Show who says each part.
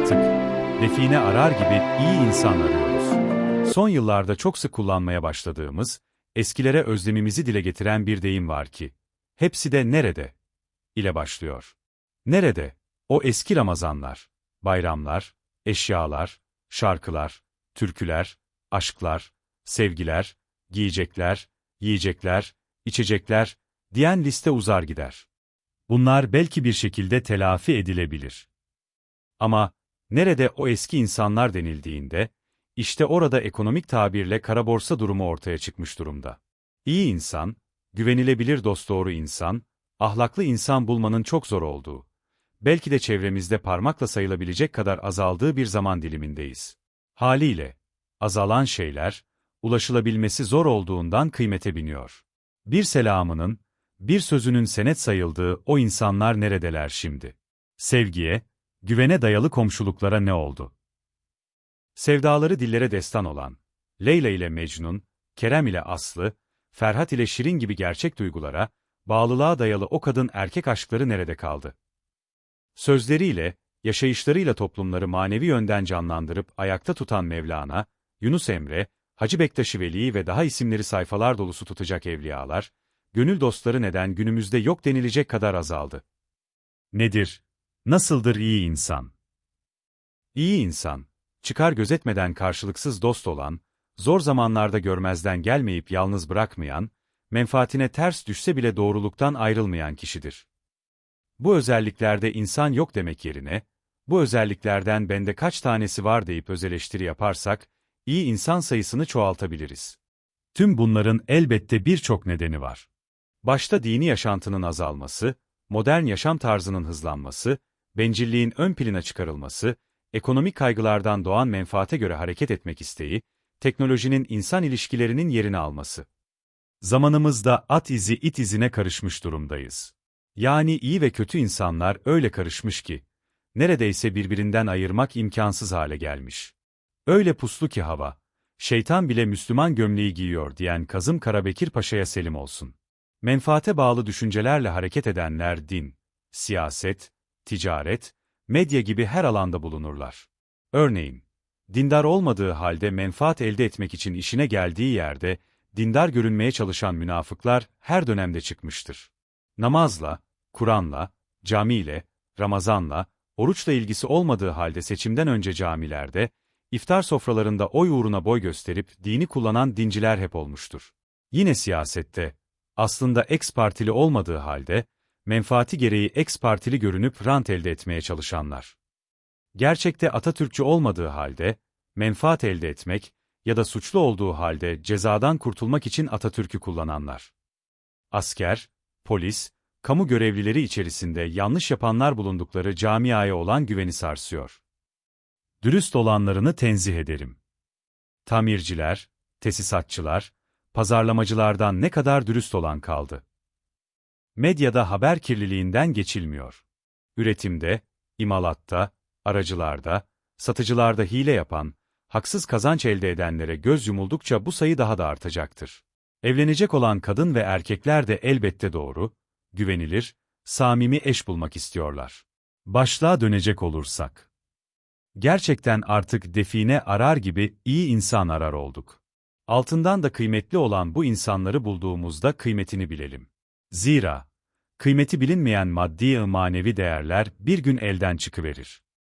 Speaker 1: Artık define arar gibi iyi insan arıyoruz. Son yıllarda çok sık kullanmaya başladığımız, eskilere özlemimizi dile getiren bir deyim var ki, hepsi de nerede? ile başlıyor. Nerede? O eski Ramazanlar, bayramlar, eşyalar, şarkılar, türküler, aşklar, sevgiler, giyecekler, yiyecekler, içecekler, diyen liste uzar gider. Bunlar belki bir şekilde telafi edilebilir. Ama nerede o eski insanlar denildiğinde, işte orada ekonomik tabirle kara borsa durumu ortaya çıkmış durumda. İyi insan, güvenilebilir dosdoğru insan, ahlaklı insan bulmanın çok zor olduğu, belki de çevremizde parmakla sayılabilecek kadar azaldığı bir zaman dilimindeyiz. Haliyle, azalan şeyler, ulaşılabilmesi zor olduğundan kıymete biniyor. Bir selamının, bir sözünün senet sayıldığı o insanlar neredeler şimdi? Sevgiye, güvene dayalı komşuluklara ne oldu? Sevdaları dillere destan olan, Leyla ile Mecnun, Kerem ile Aslı, Ferhat ile Şirin gibi gerçek duygulara, bağlılığa dayalı o kadın erkek aşkları nerede kaldı? Sözleriyle, yaşayışlarıyla toplumları manevi yönden canlandırıp ayakta tutan Mevlana, Yunus Emre, Hacı Bektaş Veli ve daha isimleri sayfalar dolusu tutacak evliyalar, gönül dostları neden günümüzde yok denilecek kadar azaldı. Nedir? Nasıldır iyi insan? İyi insan, çıkar gözetmeden karşılıksız dost olan, zor zamanlarda görmezden gelmeyip yalnız bırakmayan, menfaatine ters düşse bile doğruluktan ayrılmayan kişidir. Bu özelliklerde insan yok demek yerine, bu özelliklerden bende kaç tanesi var deyip öz eleştiri yaparsak, iyi insan sayısını çoğaltabiliriz. Tüm bunların elbette birçok nedeni var. Başta dini yaşantının azalması, modern yaşam tarzının hızlanması, bencilliğin ön plana çıkarılması, ekonomik kaygılardan doğan menfaate göre hareket etmek isteği, teknolojinin insan ilişkilerinin yerini alması. Zamanımızda at izi it izine karışmış durumdayız. Yani iyi ve kötü insanlar öyle karışmış ki, neredeyse birbirinden ayırmak imkansız hale gelmiş. Öyle puslu ki hava, şeytan bile Müslüman gömleği giyiyor diyen Kazım Karabekir Paşa'ya selim olsun. Menfaate bağlı düşüncelerle hareket edenler din, siyaset, ticaret, medya gibi her alanda bulunurlar. Örneğin, dindar olmadığı halde menfaat elde etmek için işine geldiği yerde, dindar görünmeye çalışan münafıklar her dönemde çıkmıştır. Namazla, Kur'an'la, camiyle, Ramazan'la, oruçla ilgisi olmadığı halde seçimden önce camilerde, iftar sofralarında oy uğruna boy gösterip dini kullanan dinciler hep olmuştur. Yine siyasette, aslında ex partili olmadığı halde, menfaati gereği ex partili görünüp rant elde etmeye çalışanlar. Gerçekte Atatürkçü olmadığı halde, menfaat elde etmek ya da suçlu olduğu halde cezadan kurtulmak için Atatürk'ü kullananlar. Asker, polis, kamu görevlileri içerisinde yanlış yapanlar bulundukları camiaya olan güveni sarsıyor. Dürüst olanlarını tenzih ederim. Tamirciler, tesisatçılar, pazarlamacılardan ne kadar dürüst olan kaldı. Medyada haber kirliliğinden geçilmiyor. Üretimde, imalatta, aracılarda, satıcılarda hile yapan, haksız kazanç elde edenlere göz yumuldukça bu sayı daha da artacaktır. Evlenecek olan kadın ve erkekler de elbette doğru, güvenilir, samimi eş bulmak istiyorlar. Başlığa dönecek olursak. Gerçekten artık define arar gibi iyi insan arar olduk. Altından da kıymetli olan bu insanları bulduğumuzda kıymetini bilelim. Zira, kıymeti bilinmeyen maddi ve manevi değerler bir gün elden çıkıverir.